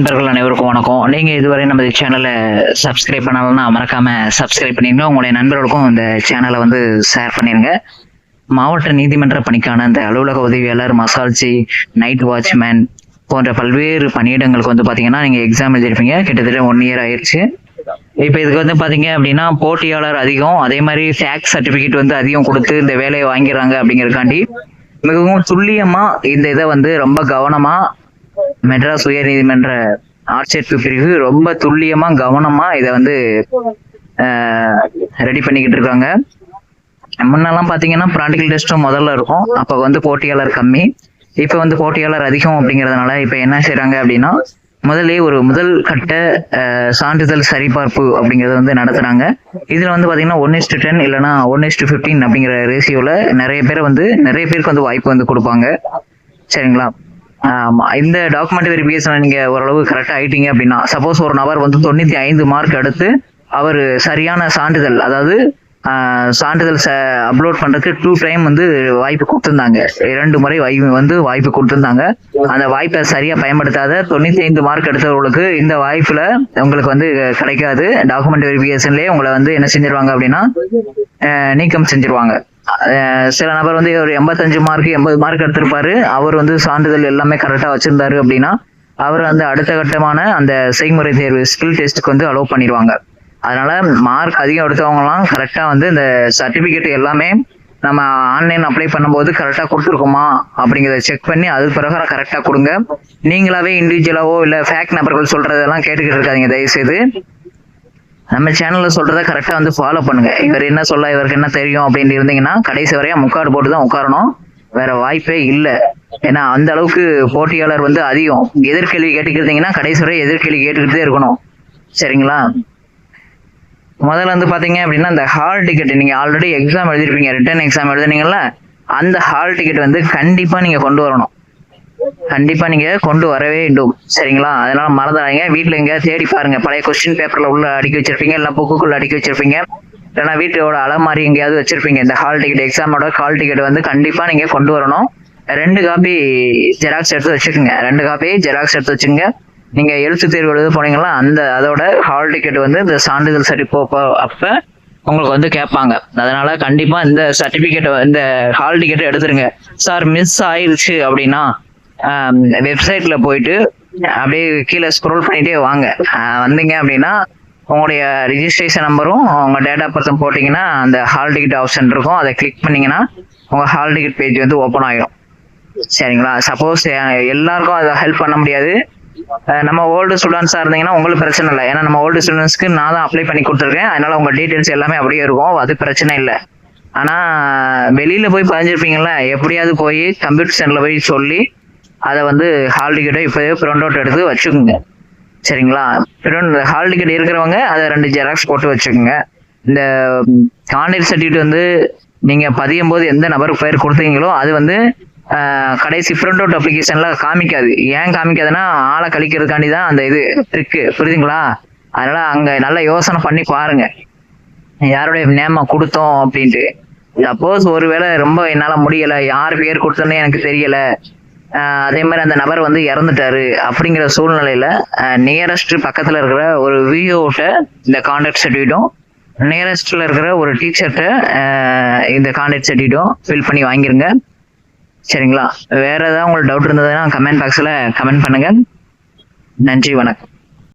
நண்பர்கள் அனைவருக்கும் வணக்கம். நீங்கள் இதுவரை நம்ம சேனலை சப்ஸ்கிரைப் பண்ணலன்னா மறக்காமல் சப்ஸ்கிரைப் பண்ணிடுங்க உங்களுடைய நண்பர்களுக்கும் இந்த சேனலை வந்து ஷேர் பண்ணிடுங்க மாவட்ட நீதிமன்ற பணிக்கான இந்த அலுவலக உதவியாளர் மசால்ஜி நைட் வாட்ச்மேன் போன்ற பல்வேறு பணியிடங்களுக்கு வந்து பார்த்தீங்கன்னா நீங்கள் எக்ஸாம் எழுதிருப்பீங்க. கிட்டத்தட்ட ஒன் இயர் ஆயிடுச்சு இப்போ இதுக்கு வந்து பார்த்தீங்க அப்படின்னா போட்டியாளர் அதிகம். அதே மாதிரி டேக்ஸ் சர்டிஃபிகேட் வந்து அதிகம் கொடுத்து இந்த வேலையை வாங்கிடுறாங்க அப்படிங்கிறக்காண்டி மிகவும் துல்லியமாக இந்த இதை வந்து ரொம்ப கவனமாக மெட்ராஸ் உயர் நீதிமன்ற ஆட்சேர்ப்பு பிரிவு ரொம்ப துல்லியமா கவனமா இதை வந்து ரெடி பண்ணிக்கிட்டு இருக்காங்க. முன்னெல்லாம் பார்த்தீங்கன்னா ப்ராக்டிக்கல் டெஸ்ட்டும் முதல்ல இருக்கும். அப்போ வந்து போட்டியாளர் கம்மி. இப்போ வந்து போட்டியாளர் அதிகம் அப்படிங்கிறதுனால இப்போ என்ன செய்கிறாங்க அப்படின்னா முதலே ஒரு முதல் கட்ட சான்றிதழ் சரிபார்ப்பு அப்படிங்கிறத வந்து நடத்துகிறாங்க இதில் வந்து பார்த்தீங்கன்னா one is to ten one is fifteen fifteen ரேசியோவில் நிறைய பேர் வந்து நிறைய பேருக்கு வந்து வாய்ப்பு வந்து கொடுப்பாங்க. சரிங்களா? ஆமா இந்த டாக்குமெண்ட் வெரிஃபிகேஷன் நீங்க ஓரளவு கரெக்டா ஆயிட்டீங்க அப்படின்னா சப்போஸ் ஒரு நபர் வந்து தொண்ணூத்தி ஐந்து மார்க் எடுத்து அவர் சரியான சான்றிதழ் அதாவது சான்றிதழ் சான்றிதழ் அப்லோட் பண்றதுக்கு டூ டைம் வந்து வாய்ப்பு கொடுத்துருந்தாங்க. இரண்டு முறை வாய்ப்பு வந்து வாய்ப்பு கொடுத்துருந்தாங்க. அந்த வாய்ப்பை சரியா பயன்படுத்தாத தொண்ணூத்தி ஐந்து மார்க் எடுத்தவர்களுக்கு இந்த வாய்ப்புல உங்களுக்கு வந்து கிடைக்காது. டாக்குமெண்ட் வெரிஃபிகேஷன்லயே உங்களை வந்து என்ன செஞ்சிருவாங்க அப்படின்னா நீக்கம் செஞ்சிருவாங்க. சில நபர் வந்து ஒரு எண்பத்தஞ்சு மார்க் எண்பது மார்க் எடுத்திருப்பாரு. அவர் வந்து சான்றிதழ் எல்லாமே கரெக்டாக வச்சிருந்தாரு அப்படின்னா அவர் வந்து அடுத்த கட்டமான அந்த செய்முறை தேர்வு ஸ்கில் டெஸ்ட்டுக்கு வந்து அலோவ் பண்ணிடுவாங்க. அதனால மார்க் அதிகம் எடுத்தவங்கலாம் கரெக்டாக வந்து இந்த சர்டிஃபிகேட் எல்லாமே நம்ம ஆன்லைன் அப்ளை பண்ணும்போது கரெக்டாக கொடுத்துருக்கோமா அப்படிங்கிறத செக் பண்ணி அது பிரகாரம் கரெக்டாக கொடுங்க. நீங்களாவே இண்டிவிஜுவலாவோ இல்லை ஃபேக் நபர்கள் சொல்றதெல்லாம் கேட்டுக்கிட்டு இருக்காதீங்க. தயவுசெய்து நம்ம சேனல்ல சொல்றத கரெக்டா வந்து ஃபாலோ பண்ணுங்க. இவர் என்ன சொல்ல இவருக்கு என்ன தெரியும் அப்படின்னு இருந்தீங்கன்னா கடைசி வரையா முக்காடு போட்டு தான் உட்காரணும். வேற வாய்ப்பே இல்லை. ஏன்னா அந்த அளவுக்கு போட்டியாளர் வந்து அதிகம். எதிர்கேள்வி கேட்டுக்கிட்டீங்கன்னா கடைசி வரை எதிர்கேள்வி கேட்டுக்கிட்டே இருக்கணும். சரிங்களா? முதல்ல வந்து பாத்தீங்க அப்படின்னா இந்த ஹால் டிக்கெட் நீங்க ஆல்ரெடி எக்ஸாம் எழுதிருப்பீங்க. ரிட்டர்ன் எக்ஸாம் எழுதுனீங்கல்ல அந்த ஹால் டிக்கெட் வந்து கண்டிப்பா நீங்க கொண்டு வரணும். கண்டிப்பா நீங்க கொண்டு வரவே வேண்டும். சரிங்களா? அதனால மறந்துடாதீங்க. வீட்டில் எங்கேயாவது தேடி பாருங்க. பழைய கொஸ்டின் பேப்பர்ல உள்ள அடுக்கி வச்சிருப்பீங்க. இல்ல புக்குக்குள்ள அடுக்கி வச்சிருப்பீங்க. இல்லைன்னா வீட்டோட அலமாரி எங்கேயாவது வச்சிருப்பீங்க. இந்த ஹால் டிக்கெட் எக்ஸாமோட ஹால் டிக்கெட் வந்து கண்டிப்பா நீங்க கொண்டு வரணும். ரெண்டு காப்பி ஜெராக்ஸ் எடுத்து வச்சுக்கோங்க. ரெண்டு காப்பி ஜெராக்ஸ் எடுத்து வச்சுங்க நீங்க எழுத்து தேர்வு எழுத போனீங்களா? அந்த அதோட ஹால் டிக்கெட் வந்து இந்த சான்றிதழ் சரி போ அப்ப உங்களுக்கு வந்து கேட்பாங்க. அதனால கண்டிப்பா இந்த சர்டிபிகேட் இந்த ஹால் டிக்கெட்டை எடுத்துருங்க. சார் மிஸ் ஆயிடுச்சு அப்படின்னா வெப்சைட்ல போயிட்டு அப்படியே கீழே ஸ்க்ரோல் பண்ணிட்டே வாங்க. வந்தீங்க அப்படின்னா உங்களுடைய ரிஜிஸ்ட்ரேஷன் நம்பரும் உங்க டேட்டா பர்சன் போட்டிங்கன்னா அந்த ஹால் டிக்கெட் ஆப்ஷன் இருக்கும். அதை கிளிக் பண்ணீங்கன்னா உங்க ஹால் டிக்கெட் பேஜ் வந்து ஓப்பன் ஆகிடும் சரிங்களா? சப்போஸ் எல்லாருக்கும் அதை ஹெல்ப் பண்ண முடியாது. நம்ம ஓல்டு ஸ்டூடெண்ட்ஸாக இருந்தீங்கன்னா உங்களுக்கு பிரச்சனை இல்லை. ஏன்னா நம்ம ஓல்டு ஸ்டூடெண்ட்ஸ்க்கு நான் தான் அப்ளை பண்ணி கொடுத்துருக்கேன். அதனால உங்க டீட்டெயில்ஸ் எல்லாமே அப்படியே இருக்கும். அது பிரச்சனை இல்லை. ஆனா வெளியில போய் பதிஞ்சிருப்பீங்களா எப்படியாவது போய் கம்ப்யூட்டர் சென்டர்ல போய் சொல்லி அதை வந்து ஹால் டிக்கெட்டை இப்போவே பிரிண்ட் அவுட் எடுத்து வச்சுக்கோங்க. சரிங்களா? பிரிண்ட் ஹால் டிக்கெட் இருக்கிறவங்க அதை ரெண்டு ஜெராக்ஸ் போட்டு வச்சுக்கோங்க. இந்த கான்டாக்ட் சர்டிஃபிகேட் வந்து நீங்கள் பதியும் போது எந்த நபருக்கு பேர் கொடுத்தீங்களோ அது வந்து கடைசி பிரிண்ட் அவுட் அப்ளிகேஷனில் காமிக்காது. ஏன் காமிக்காதுன்னா ஆளை கழிக்கிறதுக்காண்டி தான் அந்த இது ட்ரிக்கு புரியுதுங்களா? அதனால அங்கே நல்லா யோசனை பண்ணி பாருங்க. யாருடைய நேமா கொடுத்தோம் அப்படின்ட்டு. சப்போஸ் ஒருவேளை ரொம்ப என்னால் முடியலை யார் பேர் கொடுத்தோன்னே எனக்கு தெரியலை. அதே மாதிரி அந்த நபர் வந்து இறந்துட்டாரு அப்படிங்கிற சூழ்நிலையில நியரஸ்ட் பக்கத்துல இருக்கிற ஒரு விஓட்ட இந்த கான்டாக்ட் சர்டிஃபிகேட்டும் நியரஸ்ட்ல இருக்கிற ஒரு டீச்சர்கிட்ட இந்த கான்டாக்ட் சர்டிஃபிகேட்டும் ஃபில் பண்ணி வாங்கிருங்க. சரிங்களா? வேற ஏதாவது உங்களுக்கு டவுட் இருந்ததுன்னா கமெண்ட் பாக்ஸ்ல கமெண்ட் பண்ணுங்க. நன்றி வணக்கம்.